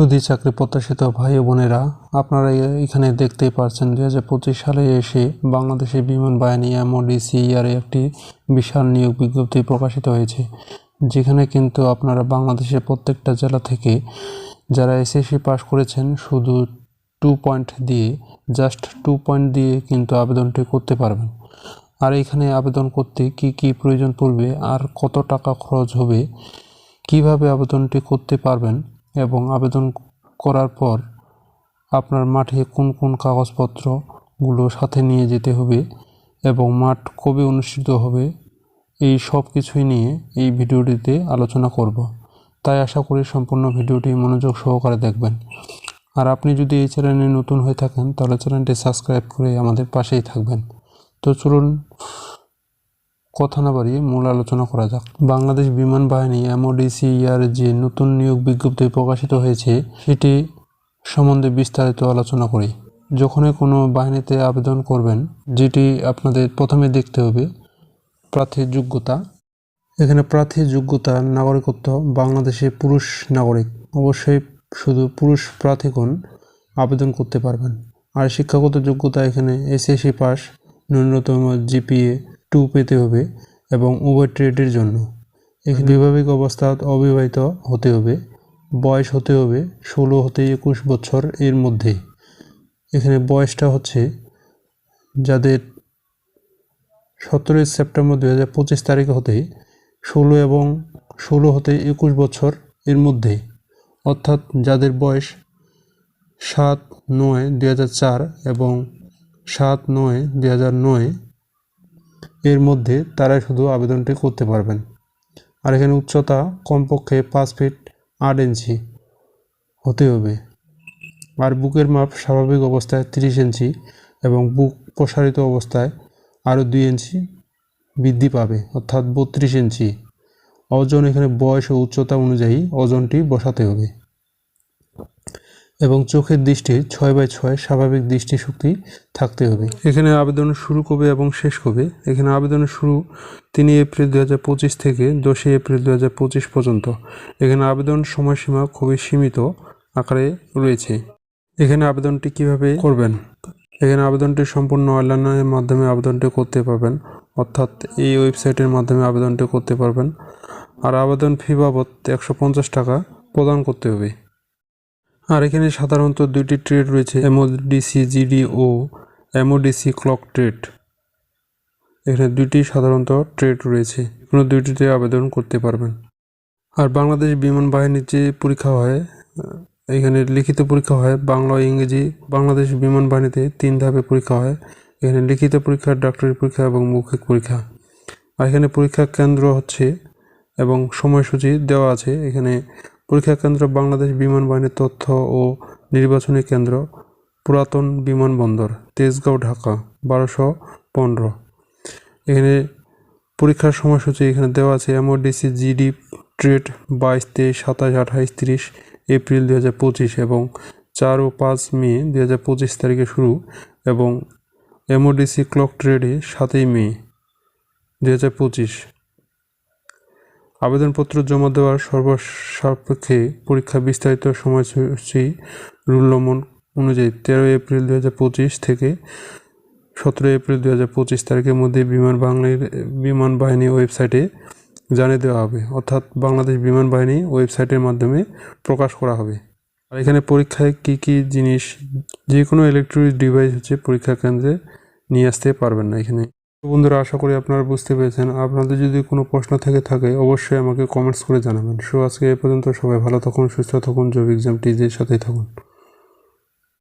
সুদী চাকরি প্রত্যাশিত ভাই বোনেরা, আপনারা এখানে দেখতেই পাচ্ছেন দুই হাজার সালে এসে বাংলাদেশের বিমান বাহিনী এমওডিসি ইয়ারে একটি বিশাল নিয়োগ বিজ্ঞপ্তি প্রকাশিত হয়েছে, যেখানে কিন্তু আপনারা বাংলাদেশের প্রত্যেকটা জেলা থেকে যারা এসএসসি পাশ করেছেন শুধু টু পয়েন্ট দিয়ে জাস্ট টু পয়েন্ট দিয়ে কিন্তু আবেদনটি করতে পারবেন। আর এখানে আবেদন করতে কি কি প্রয়োজন পড়বে, আর কত টাকা খরচ হবে, কীভাবে আবেদনটি করতে পারবেন এবং আবেদন করার পর আপনার মাঠে কোন কোন কাগজপত্রগুলো সাথে নিয়ে যেতে হবে এবং মাঠ কবে অনুষ্ঠিত হবে, এই সব কিছুই নিয়ে এই ভিডিওটিতে আলোচনা করব। তাই আশা করি সম্পূর্ণ ভিডিওটি মনোযোগ সহকারে দেখবেন। আর আপনি যদি এই চ্যানেলে নতুন হয়ে থাকেন, তাহলে চ্যানেলটি সাবস্ক্রাইব করে আমাদের পাশেই থাকবেন। তো চলুন কথা না বাড়িয়ে মূল আলোচনা করা যাক। বাংলাদেশ বিমান বাহিনী এমওডিসি ইয়ার যে নতুন নিয়োগ বিজ্ঞপ্তি প্রকাশিত হয়েছে, সেটি সম্বন্ধে বিস্তারিত আলোচনা করি। যখনই কোনো বাহিনীতে আবেদন করবেন, যেটি আপনাদের প্রথমে দেখতে হবে, প্রার্থীর যোগ্যতা। এখানে প্রার্থীর যোগ্যতা, নাগরিকত্ব, বাংলাদেশে পুরুষ নাগরিক। অবশ্যই শুধু পুরুষ প্রার্থীগণ আবেদন করতে পারবেন। আর শিক্ষাগত যোগ্যতা এখানে এসএসসি পাস, ন্যূনতম জিপিএ টু পেতে হবে এবং উভয় ট্রেডের জন্য। এখানে বিভাবিক অবস্থা অবিবাহিত হতে হবে বয়স হতে হবে ষোলো হতে একুশ বছর এর মধ্যে। এখানে বয়সটা হচ্ছে যাদের সতেরোই সেপ্টেম্বর দু হাজার পঁচিশ তারিখ হতে ষোলো এবং ষোলো হতে একুশ বছর এর মধ্যে। অর্থাৎ যাদের বয়স সাত নয় দুই হাজার চার এবং সাত নয় দুই হাজার নয় এর মধ্যে তারাই শুধু আবেদনটি করতে পারবেন। আর এখানে উচ্চতা কমপক্ষে পাঁচ ফিট আট ইঞ্চি হতে হবে। আর বুকের মাপ স্বাভাবিক অবস্থায় তিরিশ ইঞ্চি এবং বুক প্রসারিত অবস্থায় আরও দুই ইঞ্চি বৃদ্ধি পাবে, অর্থাৎ বত্রিশ ইঞ্চি। ওজন এখানে বয়স ও উচ্চতা অনুযায়ী ওজনটি বসাতে হবে। এবং চোখের দৃষ্টি ছয় বাই ছয় স্বাভাবিক দৃষ্টিশক্তি থাকতে হবে। এখানে আবেদন শুরু কবে এবং শেষ কবে? এখানে আবেদনের শুরু তিন এপ্রিল দু হাজার পঁচিশ থেকে দশই এপ্রিল দু হাজার পঁচিশ পর্যন্ত। এখানে আবেদন সময়সীমা খুবই সীমিত আকারে রয়েছে। এখানে আবেদনটি কীভাবে করবেন? এখানে আবেদনটি সম্পূর্ণ অনলাইনের মাধ্যমে আবেদনটি করতে পারবেন, অর্থাৎ এই ওয়েবসাইটের মাধ্যমে আবেদনটি করতে পারবেন। আর আবেদন ফি বাবদ একশো পঞ্চাশ টাকা প্রদান করতে হবে। আর এখানে সাধারণত দুইটি ট্রেড রয়েছে, এমওডিসি জিডি ও এমওডিসি ক্লক ট্রেড। এখানে দুইটি সাধারণত ট্রেড রয়েছে, কোনো দুইটিতে আবেদন করতে পারবেন। আর বাংলাদেশ বিমান বাহিনীর যে পরীক্ষা হয়, এখানে লিখিত পরীক্ষা হয় বাংলা ইংরেজি। বাংলাদেশ বিমান বাহিনীতে তিন ধাপে পরীক্ষা হয়, এখানে লিখিত পরীক্ষা, ডাক্তারি পরীক্ষা এবং মৌখিক পরীক্ষা। আর এখানে পরীক্ষা কেন্দ্র হচ্ছে এবং সময়সূচি দেওয়া আছে, এখানে পরীক্ষা কেন্দ্র বাংলাদেশ বিমান বাহিনীর তথ্য ও নির্বাচনী কেন্দ্র, পুরাতন বিমানবন্দর, তেজগাঁও, ঢাকা, বারোশো পনেরো। এখানে পরীক্ষার সময়সূচি এখানে দেওয়া আছে এমওডিসি জিডি ট্রেড বাইশ, তেইশ, সাতাশ আঠাইশ তিরিশ, এপ্রিল দু হাজার পঁচিশ এবং চার ও পাঁচ মে দু হাজার পঁচিশ তারিখে শুরু এবং এমওডিসি ক্লক ট্রেডে সাতই মে দু হাজার পঁচিশ। আবেদনপত্র জমা দেওয়ার সর্বসাপেক্ষে পরীক্ষা বিস্তারিত সময়সূচি রুল নম্বর অনুযায়ী তেরো এপ্রিল দু হাজার পঁচিশ থেকে সতেরো এপ্রিল দু হাজার পঁচিশ তারিখের মধ্যে বিমান বাংলার বিমান বাহিনী ওয়েবসাইটে জানিয়ে দেওয়া হবে। অর্থাৎ বাংলাদেশ বিমান বাহিনী ওয়েবসাইটের মাধ্যমে প্রকাশ করা হবে। আর এখানে পরীক্ষায় কি কি জিনিস, যে কোনো ইলেকট্রনিক ডিভাইস হচ্ছে পরীক্ষা কেন্দ্রে নিয়ে আসতে পারবেন না এখানে। বন্ধুরা, আশা করি আপনারা বুঝতে পেরেছেন। আপনাদের যদি কোনো প্রশ্ন থেকে থাকে, অবশ্যই আমাকে কমেন্টস করে জানাবেন। সো আজকে এ পর্যন্ত সবাই ভালো থাকুন, সুস্থ থাকুন জব এক্সাম টিজের সাথেই থাকুন।